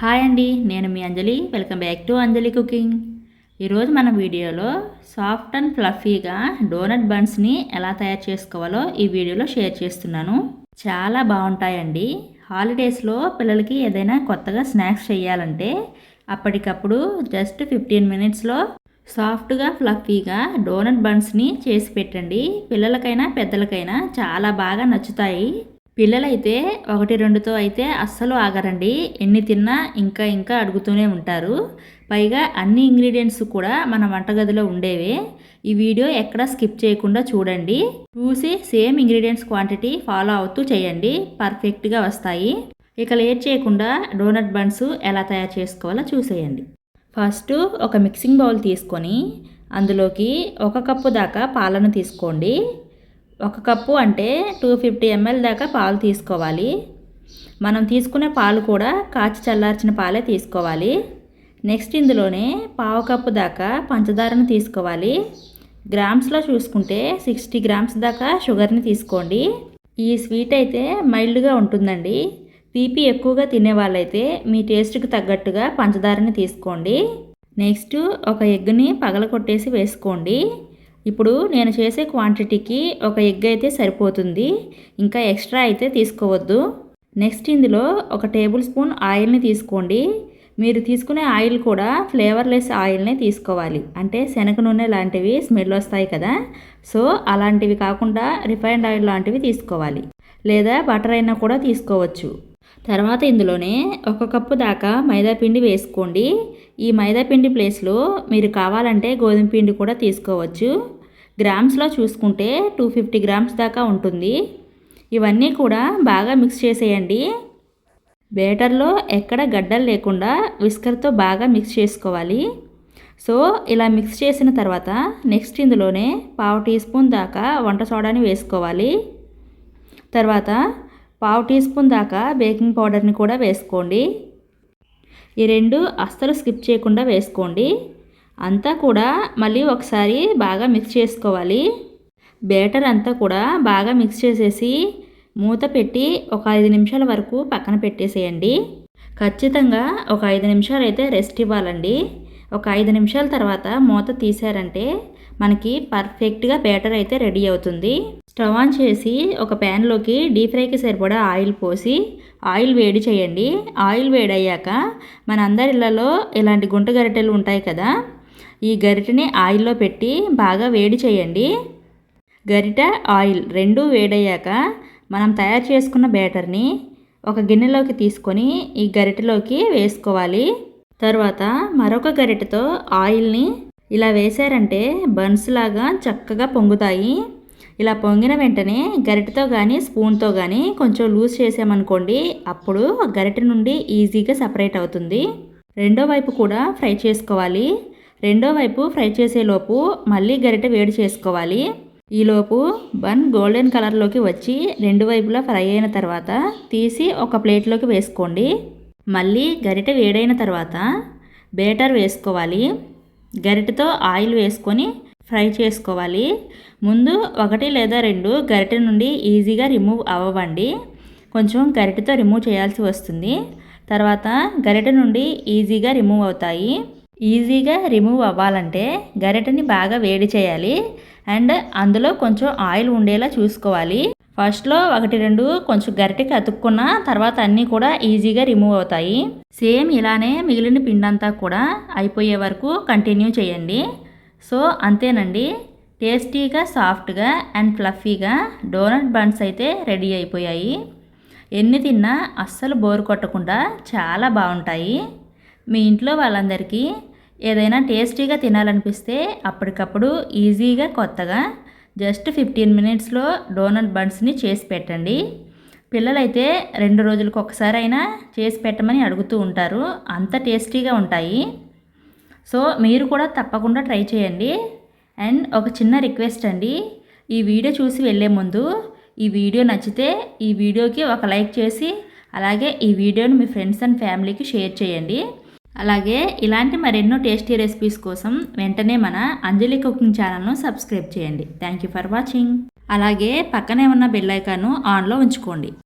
Hi అండి నేను మీ Anjali. Welcome back to Anjali cooking. ఈరోజు మన వీడియోలో సాఫ్ట్ అండ్ ఫ్లఫీగా డోనట్ బన్స్ని ఎలా తయారు చేసుకోవాలో ఈ వీడియోలో షేర్ చేస్తున్నాను. చాలా బాగుంటాయండి. హాలిడేస్లో పిల్లలకి ఏదైనా కొత్తగా స్నాక్స్ చేయాలంటే అప్పటికప్పుడు జస్ట్ ఫిఫ్టీన్ మినిట్స్లో సాఫ్ట్గా ఫ్లఫీగా డోనట్ బన్స్ని చేసి పెట్టండి. పిల్లలకైనా పెద్దలకైనా చాలా బాగా నచ్చుతాయి. పిల్లలైతే ఒకటి రెండుతో అయితే అస్సలు ఆగరండి. ఎన్ని తిన్నా ఇంకా ఇంకా అడుగుతూనే ఉంటారు. పైగా అన్ని ఇంగ్రీడియంట్స్ కూడా మన వంటగదిలో ఉండేవే. ఈ వీడియో ఎక్కడ స్కిప్ చేయకుండా చూడండి. చూసి సేమ్ ఇంగ్రీడియంట్స్ క్వాంటిటీ ఫాలో అవుతూ చేయండి. పర్ఫెక్ట్గా వస్తాయి. ఇక లేట్ చేయకుండా డోనట్ బన్స్ ఎలా తయారు చేసుకోవాలో చూసేయండి. ఫస్ట్ ఒక మిక్సింగ్ బౌల్ తీసుకొని అందులోకి ఒక కప్పు దాకా పాలను తీసుకోండి. ఒక కప్పు అంటే టూ ఫిఫ్టీ ఎంఎల్ దాకా పాలు తీసుకోవాలి. మనం తీసుకునే పాలు కూడా కాచి చల్లార్చిన పాలే తీసుకోవాలి. నెక్స్ట్ ఇందులోనే పావు కప్పు దాకా పంచదారను తీసుకోవాలి. గ్రామ్స్లో చూసుకుంటే సిక్స్టీ గ్రామ్స్ దాకా షుగర్ని తీసుకోండి. ఈ స్వీట్ అయితే మైల్డ్గా ఉంటుందండి. తీపి ఎక్కువగా తినే వాళ్ళైతే మీ టేస్ట్కి తగ్గట్టుగా పంచదారని తీసుకోండి. నెక్స్ట్ ఒక ఎగ్ని పగల కొట్టేసి వేసుకోండి. ఇప్పుడు నేను చేసే క్వాంటిటీకి ఒక ఎగ్ అయితే సరిపోతుంది. ఇంకా ఎక్స్ట్రా అయితే తీసుకోవద్దు. నెక్స్ట్ ఇందులో ఒక టేబుల్ స్పూన్ ఆయిల్ని తీసుకోండి. మీరు తీసుకునే ఆయిల్ కూడా ఫ్లేవర్లెస్ ఆయిల్నే తీసుకోవాలి. అంటే శనగ నూనె లాంటివి స్మెల్ వస్తాయి కదా. సో అలాంటివి కాకుండా రిఫైన్డ్ ఆయిల్ లాంటివి తీసుకోవాలి. లేదా బటర్ అయినా కూడా తీసుకోవచ్చు. తర్వాత ఇందులోనే ఒక కప్పు దాకా మైదాపిండి వేసుకోండి. ఈ మైదాపిండి ప్లేస్లో మీరు కావాలంటే గోధుమ పిండి కూడా తీసుకోవచ్చు. గ్రామ్స్లో చూసుకుంటే టూ ఫిఫ్టీ గ్రామ్స్ దాకా ఉంటుంది. ఇవన్నీ కూడా బాగా మిక్స్ చేసేయండి. బేటర్లో ఎక్కడ గడ్డలు లేకుండా విస్కర్తో బాగా మిక్స్ చేసుకోవాలి. సో ఇలా మిక్స్ చేసిన తర్వాత నెక్స్ట్ ఇందులోనే పావు టీ స్పూన్ దాకా వంట సోడాని వేసుకోవాలి. తర్వాత పావు టీ స్పూన్ దాకా బేకింగ్ పౌడర్ని కూడా వేసుకోండి. ఈ రెండు అస్సలు స్కిప్ చేయకుండా వేసుకోండి. అంతా కూడా మళ్ళీ ఒకసారి బాగా మిక్స్ చేసుకోవాలి. బేటర్ అంతా కూడా బాగా మిక్స్ చేసేసి మూత పెట్టి ఒక ఐదు నిమిషాల వరకు పక్కన పెట్టేసేయండి. ఖచ్చితంగా ఒక ఐదు నిమిషాలు అయితే రెస్ట్ ఇవ్వాలండి. ఒక ఐదు నిమిషాల తర్వాత మూత తీసారంటే మనకి పర్ఫెక్ట్గా బ్యాటర్ అయితే రెడీ అవుతుంది. స్టవ్ ఆన్ చేసి ఒక ప్యాన్లోకి డీప్ ఫ్రైకి సరిపడా ఆయిల్ పోసి ఆయిల్ వేడి చేయండి. ఆయిల్ వేడయ్యాక మన అందరి ఇలాంటి గుంట గరిటెలు ఉంటాయి కదా ఈ గరిటెని ఆయిల్లో పెట్టి బాగా వేడి చేయండి. గరిట ఆయిల్ రెండు వేడయ్యాక మనం తయారు చేసుకున్న బ్యాటర్ని ఒక గిన్నెలోకి తీసుకొని ఈ గరిటెలోకి వేసుకోవాలి. తర్వాత మరొక గరిటెతో ఆయిల్ని ఇలా వేశారంటే బన్స్ లాగా చక్కగా పొంగుతాయి. ఇలా పొంగిన వెంటనే గరిటతో కానీ స్పూన్తో కానీ కొంచెం లూజ్ చేసామనుకోండి అప్పుడు గరిటె నుండి ఈజీగా సపరేట్ అవుతుంది. రెండో వైపు కూడా ఫ్రై చేసుకోవాలి. రెండో వైపు ఫ్రై చేసేలోపు మళ్ళీ గరిటె వేడి చేసుకోవాలి. ఈలోపు బన్ గోల్డెన్ కలర్లోకి వచ్చి రెండు వైపులా ఫ్రై అయిన తర్వాత తీసి ఒక ప్లేట్లోకి వేసుకోండి. మళ్ళీ గరిటె వేడైన తర్వాత బేటర్ వేసుకోవాలి. గరిటెతో ఆయిల్ వేసుకొని ఫ్రై చేసుకోవాలి. ముందు ఒకటి లేదా రెండు గరిటె నుండి ఈజీగా రిమూవ్ అవ్వండి. కొంచెం గరిటెతో రిమూవ్ చేయాల్సి వస్తుంది. తర్వాత గరిటె నుండి ఈజీగా రిమూవ్ అవుతాయి. ఈజీగా రిమూవ్ అవ్వాలంటే గరిటెని బాగా వేడి చేయాలి. అండ్ అందులో కొంచెం ఆయిల్ ఉండేలా చూసుకోవాలి. ఫస్ట్లో ఒకటి రెండు కొంచెం గరిటెకి అతుక్కున్న తర్వాత అన్నీ కూడా ఈజీగా రిమూవ్ అవుతాయి. సేమ్ ఇలానే మిగిలిన పిండంతా కూడా అయిపోయే వరకు కంటిన్యూ చేయండి. సో అంతేనండి. టేస్టీగా సాఫ్ట్గా అండ్ ఫ్లఫీగా డోనట్ బన్స్ అయితే రెడీ అయిపోయాయి. ఎన్ని తిన్నా అస్సలు బోరు కొట్టకుండా చాలా బాగుంటాయి. మీ ఇంట్లో వాళ్ళందరికీ ఏదైనా టేస్టీగా తినాలనిపిస్తే అప్పటికప్పుడు ఈజీగా కొత్తగా జస్ట్ ఫిఫ్టీన్ మినిట్స్లో డోనట్ బన్స్ని చేసి పెట్టండి. పిల్లలైతే రెండు రోజులకు ఒకసారి అయినా చేసి పెట్టమని అడుగుతూ ఉంటారు. అంత టేస్టీగా ఉంటాయి. సో మీరు కూడా తప్పకుండా ట్రై చేయండి. అండ్ ఒక చిన్న రిక్వెస్ట్ అండి. ఈ వీడియో చూసి వెళ్ళే ముందు ఈ వీడియో నచ్చితే ఈ వీడియోకి ఒక లైక్ చేసి అలాగే ఈ వీడియోని మీ ఫ్రెండ్స్ అండ్ ఫ్యామిలీకి షేర్ చేయండి. అలాగే ఇలాంటి మరెన్నో టేస్టీ రెసిపీస్ కోసం వెంటనే మన అంజలి కుకింగ్ ఛానల్ను సబ్స్క్రైబ్ చేయండి. Thank you for watching. అలాగే పక్కనే ఉన్న బెల్ ఐకాన్ను ఆన్లో ఉంచుకోండి.